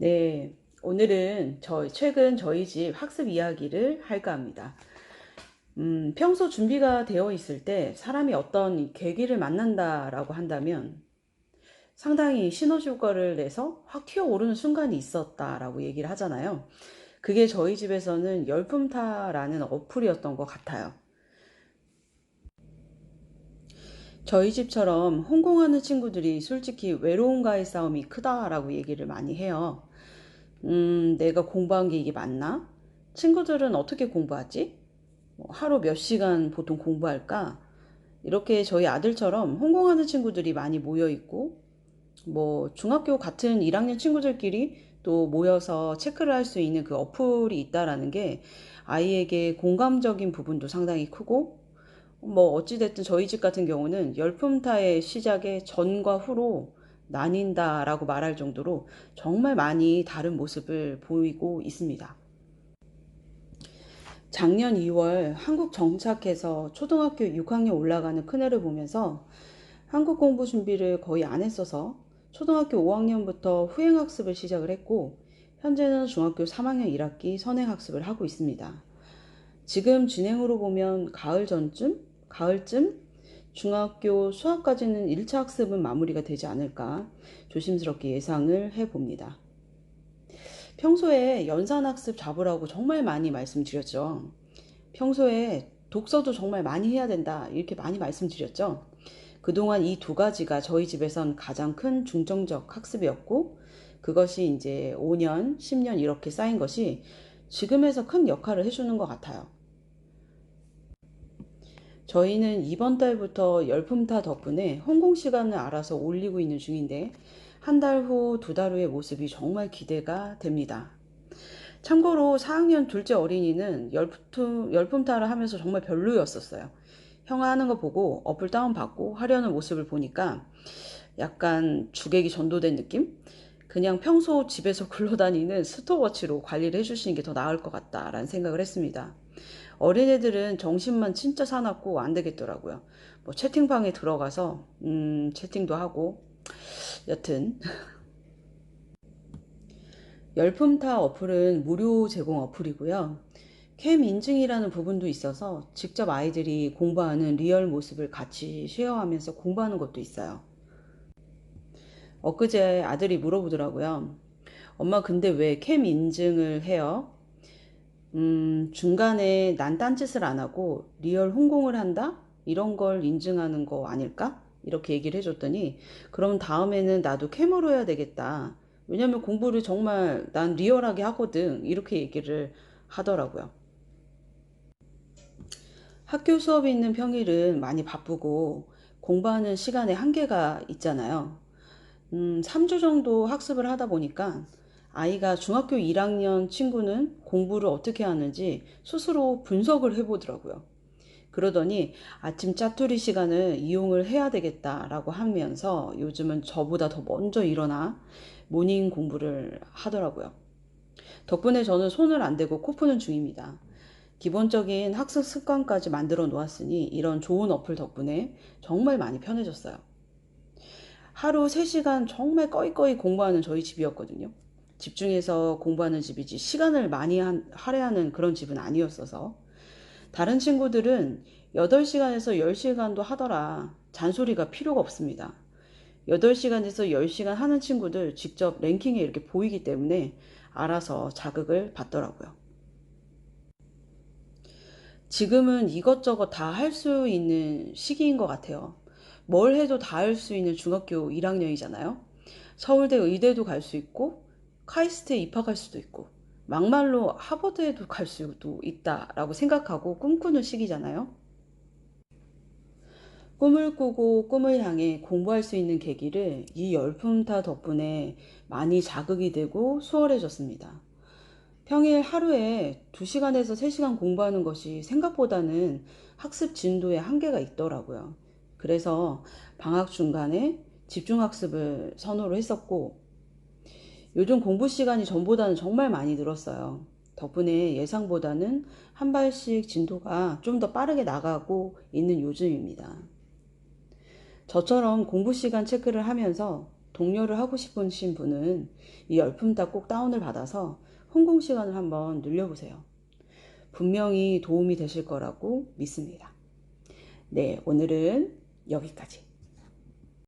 네, 오늘은 저 최근 저희 집 학습 이야기를 할까 합니다. 음, 평소 준비가 되어 있을 때 사람이 어떤 계기를 만난다라고 한다면 상당히 시너지 효과를 내서 확 튀어오르는 순간이 있었다라고 얘기를 하잖아요. 그게 저희 집에서는 열품타라는 어플이었던 것 같아요. 저희 집처럼 홍콩하는 친구들이 솔직히 외로움과의 싸움이 크다라고 얘기를 많이 해요. 음, 내가 공부한 게 이게 맞나? 친구들은 어떻게 공부하지? 뭐 하루 몇 시간 보통 공부할까? 이렇게 저희 아들처럼 홍콩하는 친구들이 많이 모여 있고, 뭐 중학교 같은 1학년 친구들끼리 또 모여서 체크를 할 수 있는 그 어플이 있다라는 게 아이에게 공감적인 부분도 상당히 크고, 뭐 어찌됐든 저희 집 같은 경우는 열품타의 시작에 전과 후로 나뉜다라고 말할 정도로 정말 많이 다른 모습을 보이고 있습니다. 작년 2월 한국 정착해서 초등학교 6학년 올라가는 큰애를 보면서 한국 공부 준비를 거의 안 했어서 초등학교 5학년부터 후행학습을 시작을 했고 현재는 중학교 3학년 1학기 선행학습을 하고 있습니다. 지금 진행으로 보면 가을 전쯤, 가을쯤 중학교 수학까지는 1차 학습은 마무리가 되지 않을까 조심스럽게 예상을 해봅니다. 평소에 연산학습 잡으라고 정말 많이 말씀드렸죠. 평소에 독서도 정말 많이 해야 된다 이렇게 많이 말씀드렸죠. 그동안 이 두 가지가 저희 집에선 가장 큰 중점적 학습이었고 그것이 이제 5년, 10년 이렇게 쌓인 것이 지금에서 큰 역할을 해주는 것 같아요. 저희는 이번 달부터 열품타 덕분에 홍콩 시간을 알아서 올리고 있는 중인데 한 달 후, 두 달 후의 모습이 정말 기대가 됩니다. 참고로 4학년 둘째 어린이는 열품, 열품타를 하면서 정말 별로였었어요. 형아 하는 거 보고 어플 다운받고 하려는 모습을 보니까 약간 주객이 전도된 느낌? 그냥 평소 집에서 굴러다니는 스톱워치로 관리를 해주시는 게 더 나을 것 같다라는 생각을 했습니다. 어린애들은 정신만 진짜 사납고 안 되겠더라고요. 뭐 채팅방에 들어가서 음, 채팅도 하고 여튼 열품타 어플은 무료 제공 어플이고요. 캠 인증이라는 부분도 있어서 직접 아이들이 공부하는 리얼 모습을 같이 쉐어하면서 공부하는 것도 있어요. 엊그제 아들이 물어보더라고요. 엄마 근데 왜 캠 인증을 해요? 음, 중간에 난 딴짓을 안 하고 리얼 홍콩을 한다? 이런 걸 인증하는 거 아닐까? 이렇게 얘기를 해줬더니 그럼 다음에는 나도 캠으로 해야 되겠다. 왜냐면 공부를 정말 난 리얼하게 하거든. 이렇게 얘기를 하더라고요. 학교 수업이 있는 평일은 많이 바쁘고 공부하는 시간에 한계가 있잖아요. 음, 3주 정도 학습을 하다 보니까 아이가 중학교 1학년 친구는 공부를 어떻게 하는지 스스로 분석을 해보더라고요. 그러더니 아침 짜투리 시간을 이용을 해야 되겠다라고 하면서 요즘은 저보다 더 먼저 일어나 모닝 공부를 하더라고요. 덕분에 저는 손을 안 대고 코 푸는 중입니다. 기본적인 학습 습관까지 만들어 놓았으니 이런 좋은 어플 덕분에 정말 많이 편해졌어요. 하루 3시간 정말 꺼이꺼이 공부하는 저희 집이었거든요. 집중해서 공부하는 집이지 시간을 많이 한, 할애하는 그런 집은 아니었어서 다른 친구들은 8시간에서 10시간도 하더라. 잔소리가 필요가 없습니다. 8시간에서 10시간 하는 친구들 직접 랭킹에 이렇게 보이기 때문에 알아서 자극을 받더라고요. 지금은 이것저것 다 할 수 있는 시기인 것 같아요. 뭘 해도 다 할 수 있는 중학교 1학년이잖아요. 서울대 의대도 갈 수 있고 카이스트에 입학할 수도 있고 막말로 하버드에도 갈 수도 있다라고 생각하고 꿈꾸는 시기잖아요. 꿈을 꾸고 꿈을 향해 공부할 수 있는 계기를 이 열품타 덕분에 많이 자극이 되고 수월해졌습니다. 평일 하루에 2시간에서 3시간 공부하는 것이 생각보다는 학습 진도에 한계가 있더라고요. 그래서 방학 중간에 집중학습을 선호를 했었고 요즘 공부 시간이 전보다는 정말 많이 늘었어요. 덕분에 예상보다는 한 발씩 진도가 좀 더 빠르게 나가고 있는 요즘입니다. 저처럼 공부 시간 체크를 하면서 동료를 하고 싶으신 분은 이 열품탑 꼭 다운을 받아서 홍콩 시간을 한번 늘려보세요. 분명히 도움이 되실 거라고 믿습니다. 네, 오늘은 여기까지.